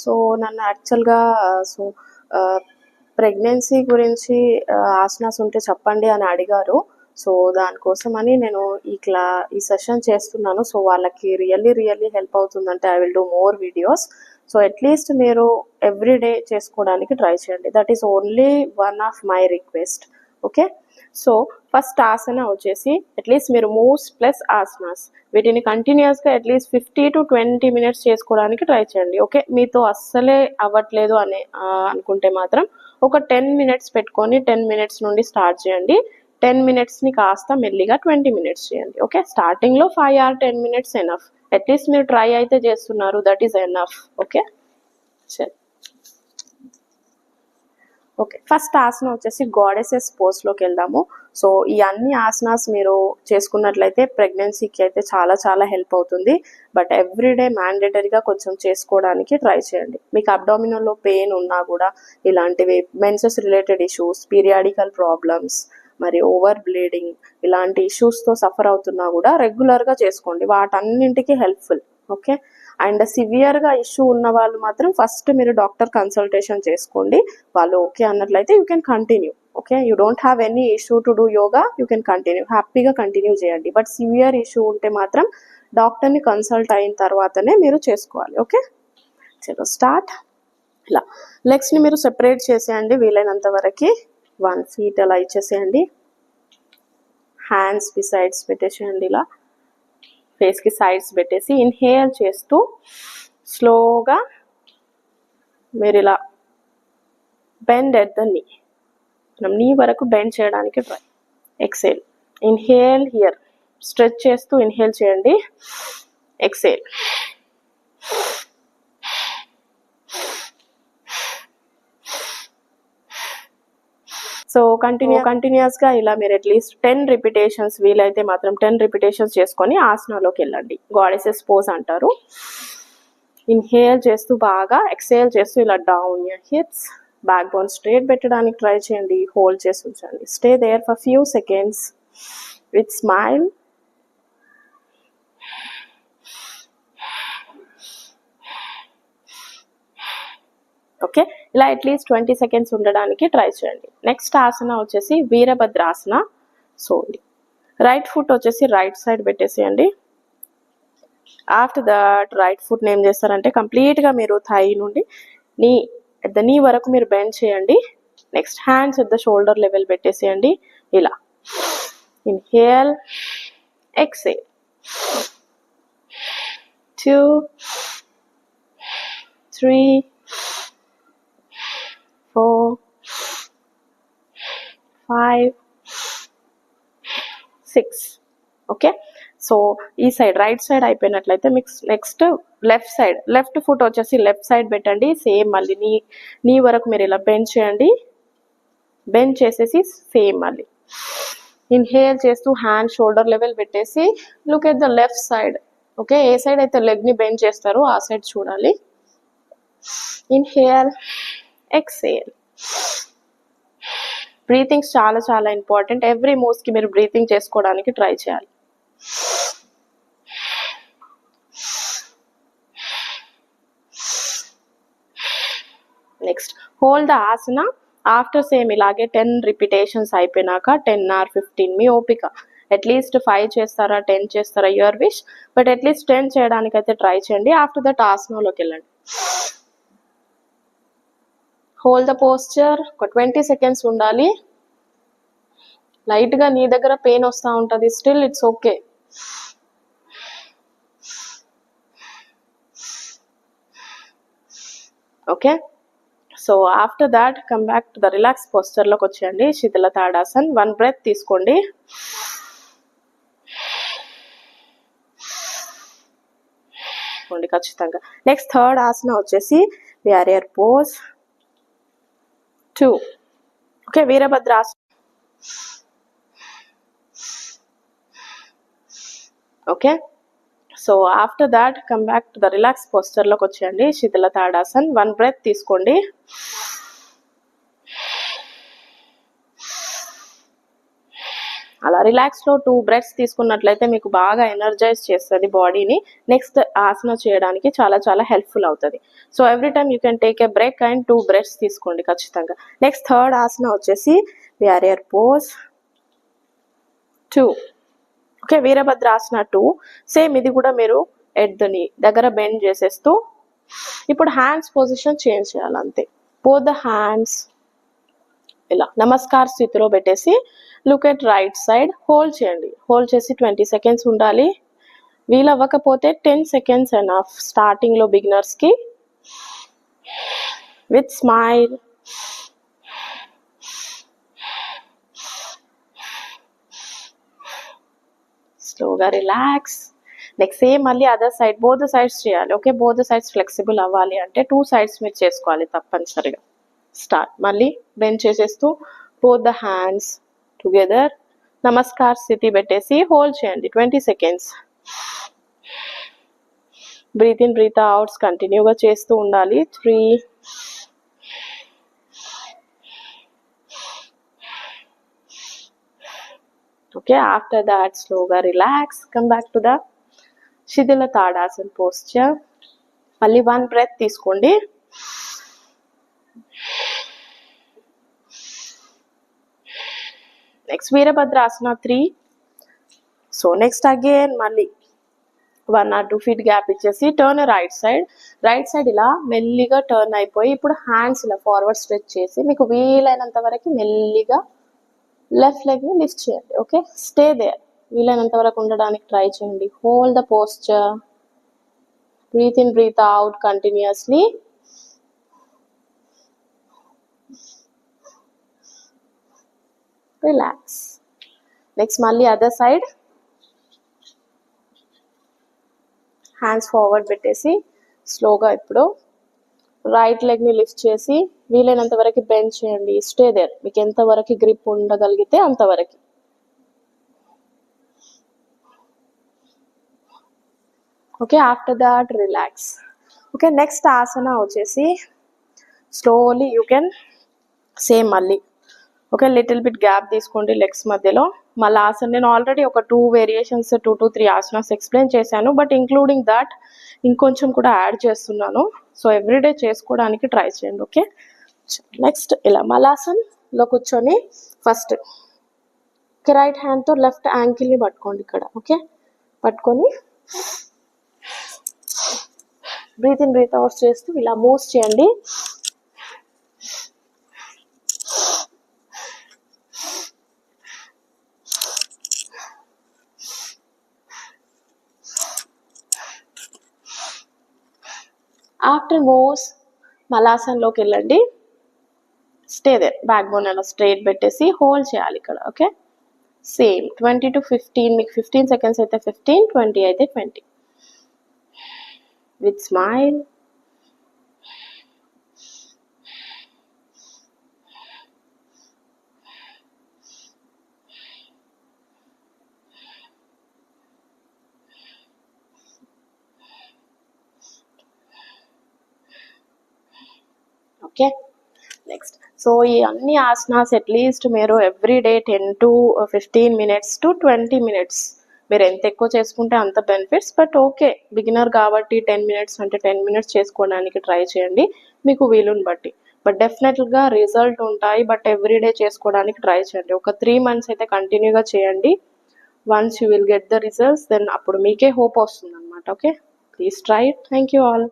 So నన్ను యాక్చువల్గా so pregnancy గురించి ఆసనాస్ ఉంటే చెప్పండి అని అడిగారు. సో దానికోసమని నేను ఈ క్లా ఈ సెషన్ చేస్తున్నాను. సో వాళ్ళకి రియల్లీ రియల్లీ హెల్ప్ అవుతుందంటే I will do more videos so at least మీరు ఎవ్రీడే చేసుకోవడానికి ట్రై చేయండి. That is only one of my request okay so first asana వచ్చేసి అట్లీస్ట్ మీరు మూవ్స్ ప్లస్ ఆసనాస్ వీటిని కంటిన్యూస్గా at least fifty to twenty minutes చేసుకోవడానికి try చేయండి. Okay మీతో అస్సలే అవ్వట్లేదు అని అనుకుంటే మాత్రం ఒక టెన్ మినిట్స్ పెట్టుకొని టెన్ మినిట్స్ నుండి స్టార్ట్ చేయండి. టెన్ మినిట్స్ని కాస్త మెల్లిగా ట్వంటీ మినిట్స్ చేయండి. ఓకే స్టార్టింగ్లో five or ten minutes enough at least మీరు ట్రై అయితే చేస్తున్నారు. దట్ ఈస్ ఎనఫ్ ఓకే సరే ఓకే. ఫస్ట్ ఆసనం వచ్చేసి గాడెసెస్ పోస్ట్లోకి వెళ్దాము. సో ఈ అన్ని ఆసనాస్ మీరు చేసుకున్నట్లయితే ప్రెగ్నెన్సీకి అయితే చాలా చాలా హెల్ప్ అవుతుంది. బట్ ఎవ్రీడే మ్యాండేటరీగా కొంచెం చేసుకోవడానికి ట్రై చేయండి. మీకు అబ్డామినల్లో పెయిన్ ఉన్నా కూడా ఇలాంటివి menses related issues periodical problems మరి ఓవర్ బ్లీడింగ్ ఇలాంటి ఇష్యూస్తో సఫర్ అవుతున్నా కూడా రెగ్యులర్గా చేసుకోండి. వాటన్నింటికి హెల్ప్ఫుల్. ఓకే అండ్ సివియర్గా ఇష్యూ ఉన్న వాళ్ళు మాత్రం ఫస్ట్ మీరు డాక్టర్ కన్సల్టేషన్ చేసుకోండి. వాళ్ళు ఓకే అన్నట్లయితే you can continue okay you don't have any issue to do yoga you can continue హ్యాపీగా కంటిన్యూ చేయండి. బట్ సివియర్ ఇష్యూ ఉంటే మాత్రం డాక్టర్ని కన్సల్ట్ అయిన తర్వాతనే మీరు చేసుకోవాలి. ఓకే చలో స్టార్ట్ ఇలా. లెగ్స్ని మీరు సెపరేట్ చేసేయండి వీలైనంత వరకు. వన్ ఫీట్ అలా ఇచ్చేసేయండి. హ్యాండ్స్ బిసైడ్స్ పెట్టేసేయండి ఇలా. ఫేస్కి సైడ్స్ పెట్టేసి ఇన్హేల్ చేస్తూ స్లోగా మీరు ఇలా బెండ్ ఎట్ ద నీ. మనం నీ వరకు బెండ్ చేయడానికి try. Exhale inhale here stretch చేస్తూ ఇన్హేల్ చేయండి. ఎక్సేల్ సో కంటిన్యూ కంటిన్యూస్గా ఇలా మీరు అట్లీస్ట్ టెన్ రిపిటేషన్స్ వీలైతే మాత్రం టెన్ రిపిటేషన్స్ చేసుకొని ఆసనాలోకి వెళ్ళండి. గాడెసెస్ పోజ్ అంటారు. ఇన్హేల్ చేస్తూ బాగా ఎక్సేల్ చేస్తూ ఇలా down hips backbone straight పెట్టడానికి ట్రై చేయండి హోల్డ్ చేసి ఉంచండి. Stay there for few seconds with smile okay ఇలా అట్లీస్ట్ ట్వంటీ సెకండ్స్ ఉండడానికి ట్రై చేయండి. నెక్స్ట్ ఆసన వచ్చేసి వీరభద్రాసన సో రైట్ ఫుట్ వచ్చేసి రైట్ సైడ్ పెట్టేసేయండి. ఆఫ్టర్ దట్ రైట్ ఫుట్ని ఏం చేస్తారంటే కంప్లీట్గా మీరు థై నుండి నీ అట్ ద నీ వరకు మీరు బెండ్ చేయండి. Next hands at the shoulder level పెట్టేసేయండి. ఇలా. Inhale exhale two three four, five six okay so ఈ side right side అయిపోయినట్లయితే mix next left side left foot వచ్చేసి లెఫ్ట్ సైడ్ పెట్టండి. సేమ్ మళ్ళీ. నీ నీ వరకు మీరు ఇలా బెంచ్ చేయండి. బెంచ్ చేసేసి సేమ్ మళ్ళీ. ఇన్హేల్ చేస్తూ హ్యాండ్ షోల్డర్ లెవెల్ పెట్టేసి look at the left side okay A side అయితే లెగ్ని బెంచ్ చేస్తారో ఆ సైడ్ చూడాలి. ఇన్హేల్ ఎక్సేల్ బ్రీతింగ్స్ చాలా చాలా ఇంపార్టెంట్ ఎవ్రీ మూవ్స్కి మీరు బ్రీతింగ్ చేసుకోవడానికి ట్రై చేయాలి. Next hold the asana after same ఇలాగే టెన్ రిపిటేషన్స్ అయిపోయినాక టెన్ ఆర్ ఫిఫ్టీన్ మీ ఓపిక. అట్లీస్ట్ ఫైవ్ చేస్తారా టెన్ చేస్తారా your wish but at least ten చేయడానికి అయితే ట్రై చేయండి. ఆఫ్టర్ దట్ ఆసనంలోకి వెళ్ళండి. హోల్డ్ ద పోస్చర్ ఒక ట్వంటీ సెకండ్స్ ఉండాలి. లైట్గా నీ దగ్గర పెయిన్ వస్తూ ఉంటుంది. Still it's okay okay so after that come back to the relax పోస్చర్లోకి వచ్చేయండి. శీతల తాడాసన్ వన్ బ్రెత్ తీసుకోండి. ఖచ్చితంగా. నెక్స్ట్ థర్డ్ ఆసన వచ్చేసి warrior pose two okay Virabhadrasana okay so after that come back to the relax పోస్టర్లోకి వచ్చేయండి. శీతల tadasana one breath తీసుకోండి. అలా రిలాక్స్లో two breaths తీసుకున్నట్లయితే మీకు బాగా ఎనర్జైజ్ చేస్తుంది బాడీని నెక్స్ట్ ఆసన చేయడానికి చాలా చాలా హెల్ప్ఫుల్ అవుతుంది. So every time you can take a break and two breaths తీసుకోండి ఖచ్చితంగా. నెక్స్ట్ థర్డ్ ఆసన వచ్చేసి warrior pose two okay Virabhadrasana two same ఇది కూడా మీరు ఎట్ దగ్గర బెండ్ చేసేస్తూ ఇప్పుడు హ్యాండ్స్ పొజిషన్ చేంజ్ చేయాలి అంతే బోత్ ద హ్యాండ్స్ ఇలా. నమస్కార్ స్థితిలో పెట్టేసి look at right side hold చేయండి. హోల్డ్ చేసి ట్వంటీ సెకండ్స్ ఉండాలి. వీలవ్వకపోతే టెన్ సెకండ్స్ ఎనఫ్ స్టార్టింగ్లో బిగినర్స్కి విత్ స్మైల్ స్లోగా రిలాక్స్ నెక్స్ట్ సేమ్ మళ్ళీ అదర్ సైడ్ బోధ సైడ్స్ చేయాలి. ఓకే బోధ సైడ్స్ ఫ్లెక్సిబుల్ అవ్వాలి అంటే టూ సైడ్స్ మీరు చేసుకోవాలి తప్పనిసరిగా. స్టార్ట్ మళ్ళీ బెండ్ చేసేస్తూ బోత్ ద హ్యాండ్స్ టుగెదర్ నమస్కార్ స్థితి పెట్టేసి హోల్డ్ చేయండి. Twenty seconds breath in breath outs కంటిన్యూగా చేస్తూ ఉండాలి. త్రీ ఓకే ఆఫ్టర్ దాట్ స్లోగా relax come back to the Shithila Tadasan posture మళ్ళీ వన్ బ్రెత్ తీసుకోండి. Next Virabhadrasana three so next again మళ్ళీ one or two feet gap ఇచ్చేసి turn right side right side ఇలా మెల్లిగా టర్న్ అయిపోయి ఇప్పుడు hands ఇలా ఫార్వర్డ్ స్ట్రెచ్ చేసి మీకు వీలైనంత వరకు మెల్లిగా లెఫ్ట్ లెగ్ని లిఫ్ట్ చేయండి ఓకే స్టే దేర్ వీలైనంత వరకు ఉండడానికి ట్రై చేయండి. Hold the posture breath in breath out continuously relax next మళ్ళీ అదర్ సైడ్ హ్యాండ్స్ ఫార్వర్డ్ పెట్టేసి స్లోగా ఇప్పుడు రైట్ లెగ్ని లిఫ్ట్ చేసి వీలైనంత వరకు బెంచ్ చేయండి. స్టే దేర్ మీకు ఎంతవరకు గ్రిప్ ఉండగలిగితే అంతవరకు okay after that relax okay next asana వచ్చేసి స్లోలీ యూ కెన్ సేమ్ మళ్ళీ. ఓకే లిటిల్ బిట్ గ్యాప్ తీసుకోండి లెగ్స్ మధ్యలో. మళ్ళీ ఆసన్ నేను ఆల్రెడీ ఒక two variations two to three asanas explain చేశాను. బట్ ఇంక్లూడింగ్ దాట్ ఇంకొంచెం కూడా యాడ్ చేస్తున్నాను. సో ఎవ్రీడే చేసుకోవడానికి ట్రై చేయండి ఓకే నెక్స్ట్ ఇలా మలాసన్లో కూర్చొని ఫస్ట్ రైట్ హ్యాండ్తో లెఫ్ట్ యాంకిల్ని పట్టుకోండి ఇక్కడ ఓకే పట్టుకొని బ్రీత్ ఇన్ బ్రీత్ అవుట్ చేస్తూ ఇలా మూవ్స్ చేయండి. ఆఫ్టర్ మూవ్స్ మలాసన్లోకి వెళ్ళండి. స్టే దే బ్యాక్ బోన్ అలా స్ట్రైట్ పెట్టేసి హోల్డ్ చేయాలి ఇక్కడ okay same twenty to fifteen మీకు ఫిఫ్టీన్ సెకండ్స్ అయితే ఫిఫ్టీన్ ట్వంటీ అయితే twenty with smile okay next so ఈ అన్ని ఆసనాస్ అట్లీస్ట్ మీరు every day ten to fifteen minutes to twenty minutes మీరు ఎంత ఎక్కువ చేసుకుంటే అంత బెనిఫిట్స్ బట్ ఓకే బిగినర్ కాబట్టి టెన్ మినిట్స్ అంటే టెన్ మినిట్స్ చేసుకోవడానికి ట్రై చేయండి. మీకు వీలుని బట్టి. బట్ డెఫినెట్గా రిజల్ట్ ఉంటాయి బట్ ఎవ్రీ డే చేసుకోవడానికి ట్రై చేయండి. ఒక త్రీ మంత్స్ అయితే కంటిన్యూగా చేయండి. Once you will get the results then అప్పుడు మీకే హోప్ వస్తుంది అనమాట okay please try thank you all